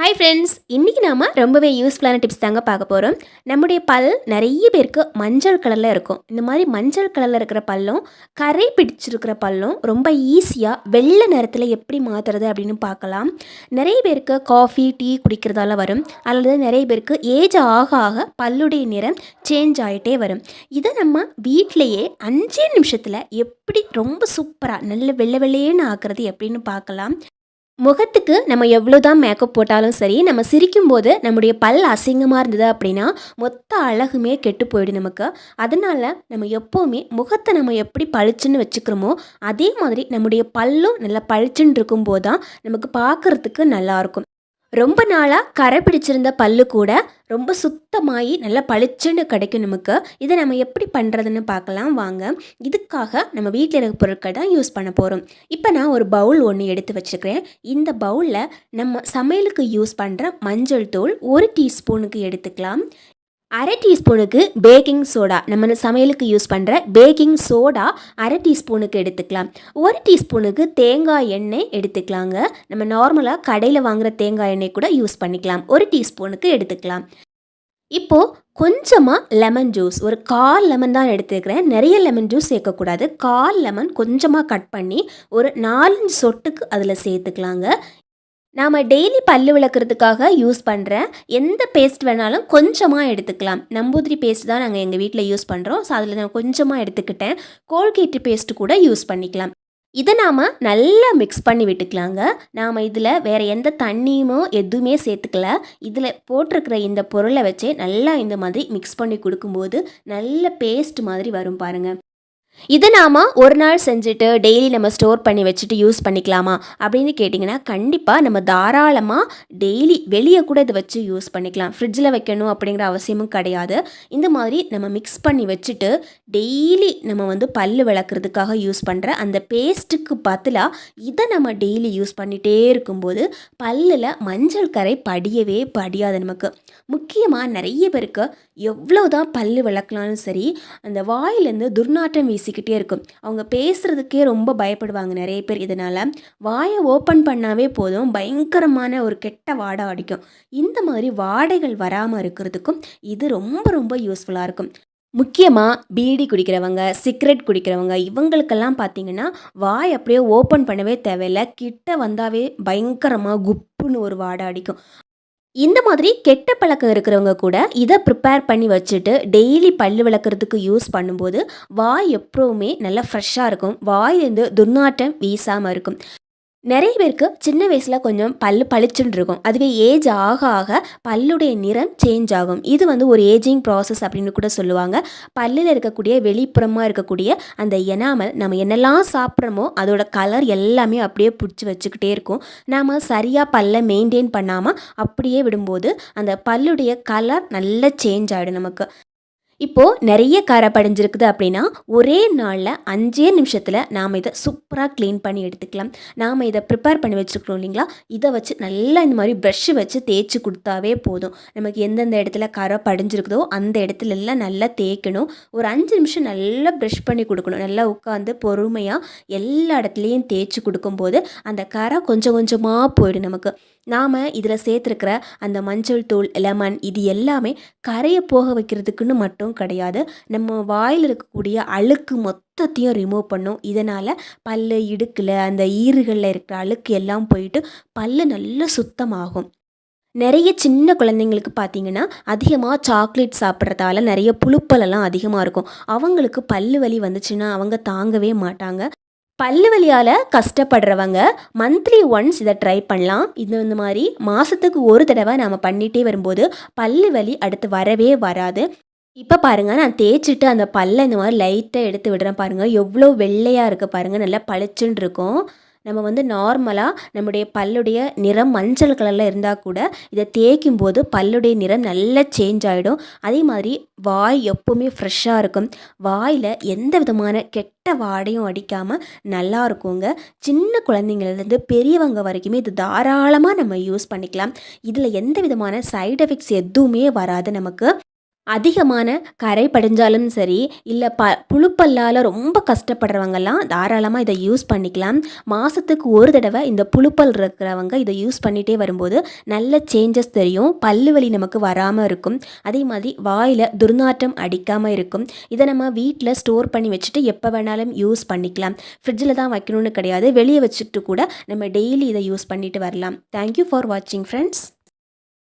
Hi friends இன்றைக்கி நாம் ரொம்பவே யூஸ்ஃபுல்லான டிப்ஸ் தாங்க பார்க்க போகிறோம் நம்முடைய பல் நிறைய பேருக்கு மஞ்சள் கலரில் இருக்கும். இந்த மாதிரி மஞ்சள் கலரில் இருக்கிற பல்லும் கரை பிடிச்சிருக்கிற பல்லும் ரொம்ப ஈஸியாக வெள்ளை நிறத்தில் எப்படி மாற்றுறது அப்படின்னு பார்க்கலாம். நிறைய பேருக்கு காஃபி டீ குடிக்கிறதால வரும். அல்லது நிறைய பேருக்கு ஏஜ் ஆக ஆக பல்லுடைய நிறம் சேஞ்ச் ஆகிட்டே வரும். இதை நம்ம வீட்டிலையே அஞ்சே நிமிஷத்தில் எப்படி ரொம்ப சூப்பராக நல்ல வெள்ளை வெள்ளையேன்னு ஆக்குறது எப்படின்னு பார்க்கலாம். முகத்துக்கு நம்ம எவ்வளோ தான் மேக்கப் போட்டாலும் சரி நம்ம சிரிக்கும்போது நம்முடைய பல் அசிங்கமாக இருந்தது அப்படின்னா மொத்த அழகுமே கெட்டு போயிடும் நமக்கு. அதனால் நம்ம எப்போவுமே முகத்தை நம்ம எப்படி பளிச்சுன்னு வச்சுக்கிறோமோ அதே மாதிரி நம்முடைய பல்லும் நல்லா பளிச்சுன்னு இருக்கும்போது தான் நமக்கு பார்க்குறதுக்கு நல்லாயிருக்கும் ரொம்ப நாளாக கரை பிடிச்சிருந்த பல்லு கூட ரொம்ப சுத்தமாகி நல்லா பளிச்சுன்னு கிடைக்கும் நமக்கு. இதை நம்ம எப்படி பண்ணுறதுன்னு பார்க்கலாம் வாங்க. இதுக்காக நம்ம வீட்டில் இருக்க பொருட்கள் தான் யூஸ் பண்ண போகிறோம் இப்போ நான் ஒரு பவுல் ஒன்று எடுத்து வச்சுருக்கிறேன் இந்த பவுலில் நம்ம சமையலுக்கு யூஸ் பண்ணுற மஞ்சள் தூள் ஒரு டீஸ்பூனுக்கு எடுத்துக்கலாம். அரை டீஸ்பூனுக்கு பேக்கிங் சோடா நம்ம சமையலுக்கு யூஸ் பண்ணுற பேக்கிங் சோடா அரை டீஸ்பூனுக்கு எடுத்துக்கலாம். ஒரு டீஸ்பூனுக்கு தேங்காய் எண்ணெய் எடுத்துக்கலாங்க. நம்ம நார்மலாக கடையில் வாங்குகிற தேங்காய் எண்ணெய் கூட யூஸ் பண்ணிக்கலாம். ஒரு டீஸ்பூனுக்கு எடுத்துக்கலாம். இப்போது கொஞ்சமாக லெமன் ஜூஸ் ஒரு கால் லெமன் தான் எடுத்துக்கிறேன். நிறைய லெமன் ஜூஸ் சேர்க்கக்கூடாது. கால் லெமன் கொஞ்சமாக கட் பண்ணி ஒரு நாலஞ்சு சொட்டுக்கு அதில் சேர்த்துக்கலாங்க. நாம் டெய்லி பல்லு விளக்குறதுக்காக யூஸ் பண்ணுற எந்த பேஸ்ட் வேணாலும் கொஞ்சமாக எடுத்துக்கலாம். நம்பூதிரி பேஸ்ட் தான் நாங்கள் எங்கள் வீட்டில் யூஸ் பண்ணுறோம் ஸோ அதில் நான் கொஞ்சமாக எடுத்துக்கிட்டேன். கோல்கேட்டு பேஸ்ட் கூட யூஸ் பண்ணிக்கலாம். இதை நாம் நல்லா மிக்ஸ் பண்ணி விட்டுக்கலாங்க. நாம் இதில் வேறு எந்த தண்ணியுமோ எதுவுமே சேர்த்துக்கல. இதில் போட்டிருக்கிற இந்த பொருளை வச்சே நல்லா இந்த மாதிரி மிக்ஸ் பண்ணி கொடுக்கும்போது நல்ல பேஸ்ட் மாதிரி வரும் பாருங்கள் இதை நாம் ஒரு நாள் செஞ்சுட்டு டெய்லி நம்ம ஸ்டோர் பண்ணி வச்சுட்டு யூஸ் பண்ணிக்கலாமா? அப்படின்னு கேட்டிங்கன்னா கண்டிப்பாக நம்ம தாராளமாக டெய்லி வெளியே கூட இதை வச்சு யூஸ் பண்ணிக்கலாம். ஃப்ரிட்ஜில் வைக்கணும் அப்படிங்கிற அவசியமும் கிடையாது. இந்த மாதிரி நம்ம மிக்ஸ் பண்ணி வச்சுட்டு டெய்லி நம்ம வந்து பல் விளக்குறதுக்காக யூஸ் பண்ணுற அந்த பேஸ்ட்டுக்கு பதிலாக இதை நம்ம டெய்லி யூஸ் பண்ணிகிட்டே இருக்கும்போது பல்லில் மஞ்சள் கரை படியவே படியாது நமக்கு. முக்கியமாக நிறைய பேருக்கு எவ்வளோ தான் பல் விளக்கலாம்னு சரி அந்த வாயிலேருந்து துர்நாற்றம் வீசி பேசிக்கிட்டே இருக்கும். அவங்க பேசுகிறதுக்கே ரொம்ப பயப்படுவாங்க நிறைய பேர் இதனால். வாயை ஓப்பன் பண்ணாவே போதும். பயங்கரமான ஒரு கெட்ட வாடை அடிக்கும். இந்த மாதிரி வாடைகள் வராமல் இருக்கிறதுக்கும் இது ரொம்ப ரொம்ப யூஸ்ஃபுல்லாக இருக்கும். முக்கியமாக பீடி குடிக்கிறவங்க சிகரெட் குடிக்கிறவங்க இவங்களுக்கெல்லாம் பார்த்தீங்கன்னா வாய் அப்படியே ஓப்பன் பண்ணவே தேவையில்லை. கிட்ட வந்தாவே பயங்கரமாக குப்புன்னு ஒரு வாடை அடிக்கும். இந்த மாதிரி கெட்ட பழக்கம் இருக்கிறவங்க கூட இதை ப்ரிப்பேர் பண்ணி வச்சுட்டு டெய்லி பல்லு விளக்குறதுக்கு யூஸ் பண்ணும்போது வாய் எப்போவுமே நல்லா ஃப்ரெஷ்ஷாக இருக்கும். வாயிலேருந்து துர்நாற்றம் வீசாமல் இருக்கும். நிறைய பேருக்கு சின்ன வயசில் கொஞ்சம் பல் பளிச்சுன்னு இருக்கும் அதுவே ஏஜ் ஆக ஆக பல்லுடைய நிறம் சேஞ்ச் ஆகும். இது வந்து ஒரு ஏஜிங் ப்ராசஸ் அப்படின்னு கூட சொல்லுவாங்க. பல்லில் இருக்கக்கூடிய வெளிப்புறமாக இருக்கக்கூடிய அந்த எனாமல் நம்ம என்னெல்லாம் சாப்பிட்றோமோ அதோட கலர் எல்லாமே அப்படியே பிடிச்சி வச்சுக்கிட்டே இருக்கும். நாம் சரியாக பல்லை மெயின்டைன் பண்ணாமல் அப்படியே விடும்போது அந்த பல்லுடைய கலர் நல்லா சேஞ்ச் ஆகிடும் நமக்கு. இப்போது நிறைய கரை படிஞ்சிருக்குது அப்படின்னா ஒரே நாளில் அஞ்சே நிமிஷத்தில் நாம் இதை சூப்பராக க்ளீன் பண்ணி எடுத்துக்கலாம். நாம் இதை ப்ரிப்பேர் பண்ணி வச்சுருக்கோம் இல்லைங்களா? இதை வச்சு நல்லா இந்த மாதிரி ப்ரஷ்ஷு வச்சு தேய்ச்சி கொடுத்தாவே போதும். நமக்கு எந்தெந்த இடத்துல கரை படிஞ்சிருக்குதோ அந்த இடத்துல எல்லாம் நல்லா தேய்க்கணும். ஒரு அஞ்சு நிமிஷம் நல்லா ப்ரஷ் பண்ணி கொடுக்கணும். நல்லா உட்காந்து பொறுமையாக எல்லா இடத்துலையும் தேய்ச்சி கொடுக்கும்போது அந்த கரை கொஞ்சம் கொஞ்சமாக போயிடும் நமக்கு. நாம் இதில் சேர்த்துருக்கிற அந்த மஞ்சள் தூள் லெமன் இது எல்லாமே கரையை போக வைக்கிறதுக்குன்னு மட்டும் கிடையாது. நம்ம வாயில் இருக்கக்கூடிய அழுக்கு மொத்தத்தையும் ரிமூவ் பண்ணும். இதனால் பல் இடுக்கில் அந்த ஈறுகளில் இருக்கிற அழுக்கு எல்லாம் போயிட்டு பல் நல்லா சுத்தமாகும். நிறைய சின்ன குழந்தைங்களுக்கு பார்த்தீங்கன்னா அதிகமாக சாக்லேட் சாப்பிட்றதால நிறைய புழுப்பலெல்லாம் அதிகமாக இருக்கும். அவங்களுக்கு பல்லு வலி வந்துச்சுன்னா அவங்க தாங்கவே மாட்டாங்க. பல்லு வலியால் கஷ்டப்படுறவங்க மந்த்லி ஒன்ஸ் இதை ட்ரை பண்ணலாம். இது இந்த மாதிரி மாதத்துக்கு ஒரு தடவை நாம் பண்ணிகிட்டே வரும்போது பல்லு வலி அடுத்து வரவே வராது. இப்போ பாருங்கள் நான் தேய்ச்சிட்டு அந்த பல்லை இந்த மாதிரி லைட்டாக எடுத்து விடுறேன் பாருங்கள் எவ்வளோ வெள்ளையாக இருக்குது பாருங்கள் நல்லா பளிச்சுன்னு இருக்கும். நம்ம வந்து நார்மலாக நம்முடைய பல்லுடைய நிறம் மஞ்சள் கலரில் இருந்தால் கூட இதை தேய்க்கும் போது பல்லுடைய நிறம் நல்லா சேஞ்ச் ஆகிடும் அதே மாதிரி வாய் எப்போவுமே ஃப்ரெஷ்ஷாக இருக்கும். வாயில் எந்த விதமான கெட்ட வாடையும் அடிக்காமல் நல்லா இருக்குங்க. சின்ன குழந்தைங்கள்லேருந்து பெரியவங்க வரைக்குமே இது தாராளமாக நம்ம யூஸ் பண்ணிக்கலாம். இதில் எந்த விதமான சைடு எஃபெக்ட்ஸ் எதுவுமே வராது நமக்கு. அதிகமான கரை படிஞ்சாலும் சரி இல்லை ப புழுப்பல்லால் ரொம்ப கஷ்டப்படுறவங்கெல்லாம் தாராளமாக இதை யூஸ் பண்ணிக்கலாம். மாதத்துக்கு ஒரு தடவை இந்த புழுப்பல் இருக்கிறவங்க இதை யூஸ் பண்ணிகிட்டே வரும்போது நல்ல சேஞ்சஸ் தெரியும். பல்லு வலி நமக்கு வராமல் இருக்கும். அதே மாதிரி வாயில் துர்நாற்றம் அடிக்காமல் இருக்கும். இதை நம்ம வீட்டில் ஸ்டோர் பண்ணி வச்சுட்டு எப்போ வேணாலும் யூஸ் பண்ணிக்கலாம். ஃப்ரிட்ஜில் தான் வைக்கணும்னு கிடையாது. வெளியே வச்சுட்டு கூட நம்ம டெய்லி இதை யூஸ் பண்ணிட்டு வரலாம். தேங்க்யூ ஃபார் வாட்சிங் ஃப்ரெண்ட்ஸ்